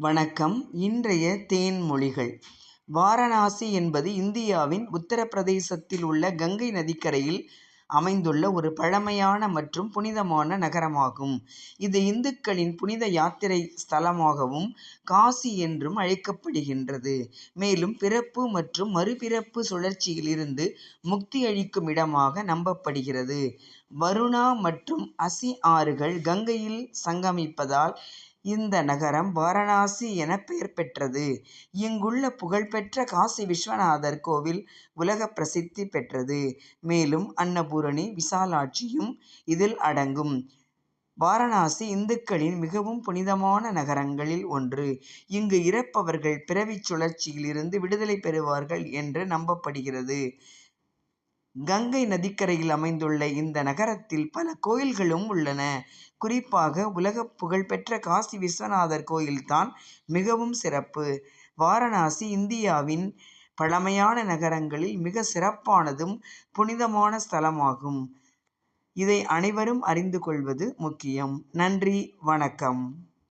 வணக்கம். இன்றைய தேன்மொழிகள். வாரணாசி என்பது இந்தியாவின் உத்தரப்பிரதேசத்தில் உள்ள கங்கை நதிக்கரையில் அமைந்துள்ள ஒரு பழமையான மற்றும் புனிதமான நகரமாகும். இது இந்துக்களின் புனித யாத்திரை ஸ்தலமாகவும் காசி என்றும் அழைக்கப்படுகின்றது. மேலும் பிறப்பு மற்றும் மறுபிறப்பு சுழற்சியில் இருந்து முக்தி அளிக்கும் இடமாக நம்பப்படுகிறது. வருணா மற்றும் அசி ஆறுகள் கங்கையில் சங்கமிப்பதால் இந்த நகரம் வாரணாசி என பெயர் பெற்றது. இங்குள்ள புகழ்பெற்ற காசி விஸ்வநாதர் கோவில் உலக பிரசித்தி பெற்றது. மேலும் அன்னபூரணி, விசாலாட்சியும் இதில் அடங்கும். வாரணாசி இந்துக்களின் மிகவும் புனிதமான நகரங்களில் ஒன்று. இங்கு இறப்பவர்கள் பிறவிச் சுழற்சியில் இருந்து விடுதலை பெறுவார்கள் என்று நம்பப்படுகிறது. கங்கை நதிக்கரையில் அமைந்துள்ள இந்த நகரத்தில் பல கோயில்களும் உள்ளன. குறிப்பாக உலகப் புகழ்பெற்ற காசி விஸ்வநாதர் கோயில்தான் மிகவும் சிறப்பு. வாரணாசி இந்தியாவின் பழமையான நகரங்களில் மிக சிறப்பானதும் புனிதமான ஸ்தலமாகும். இதை அனைவரும் அறிந்து கொள்வது முக்கியம். நன்றி வணக்கம்.